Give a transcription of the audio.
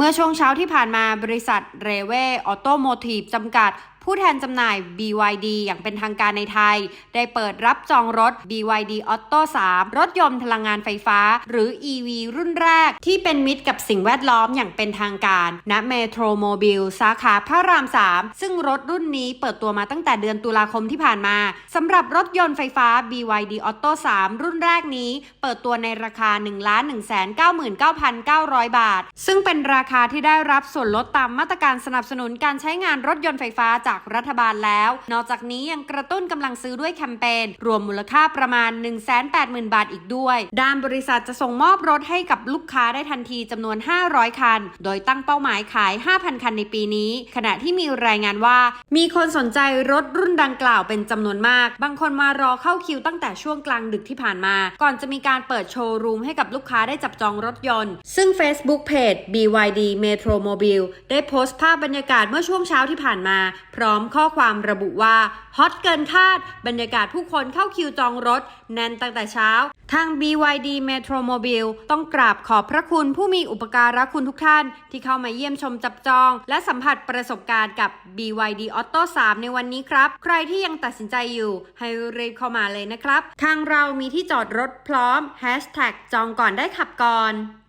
เมื่อช่วงเช้าที่ผ่านมาบริษัทเรเวออโตโมทีฟจำกัด ผู้แทนจำหน่าย BYD อย่างเป็นทางการในไทย ได้เปิดรับจองรถ BYD Auto 3 รถยนต์พลังงานไฟฟ้า หรือ EV รุ่นแรก ที่เป็นมิตรกับสิ่งแวดล้อมอย่างเป็นทางการณเมโทรโมบิลสาขาพระราม 3 ซึ่งรถรุ่นนี้เปิดตัวมาตั้งแต่เดือนตุลาคมที่ผ่านมาสำหรับรถยนต์ไฟฟ้า BYD Auto 3 รุ่นแรกนี้ เปิดตัวในราคา 1 1 9 9 9 0 0 บาท ซึ่งเป็นราคาที่ได้รับส่วนลดตามมาตรการสนับสนุนการใช้งานรถยนต์ไฟฟ้าจากรัฐบาลแล้ว นอกจากนี้ยังกระตุ้นกำลังซื้อด้วยแคมเปญรวมมูลค่าประมาณ 180,000 บาทอีกด้วย ด้านบริษัทจะส่งมอบรถให้กับลูกค้าได้ทันทีจำนวน 500 คัน โดยตั้งเป้าหมายขาย 5,000 คันในปีนี้ ขณะที่มีรายงานว่า มีคนสนใจรถรุ่นดังกล่าวเป็นจำนวนมาก บางคนมารอเข้าคิวตั้งแต่ช่วงกลางดึกที่ผ่านมา ก่อนจะมีการเปิดโชว์รูมให้กับลูกค้าได้จับจองรถยนต์ ซึ่ง Facebook Page BYD Metro Mobile ได้โพสต์ภาพบรรยากาศเมื่อช่วงเช้าที่ผ่านมา พร้อมข้อความระบุว่าฮอตเกินคาด บรรยากาศผู้คนเข้าคิวจองรถ แน่นตั้งแต่เช้า ทาง BYD Metro Mobile ต้องกราบขอบพระคุณผู้มีอุปการะคุณทุกท่าน ที่เข้ามาเยี่ยมชมจับจอง และสัมผัสประสบการณ์กับ BYD Auto 3 ในวันนี้ครับ ใครที่ยังตัดสินใจอยู่ ให้รีบเข้ามาเลยนะครับ ทางเรามีที่จอดรถพร้อม Hashtag จองก่อนได้ขับก่อน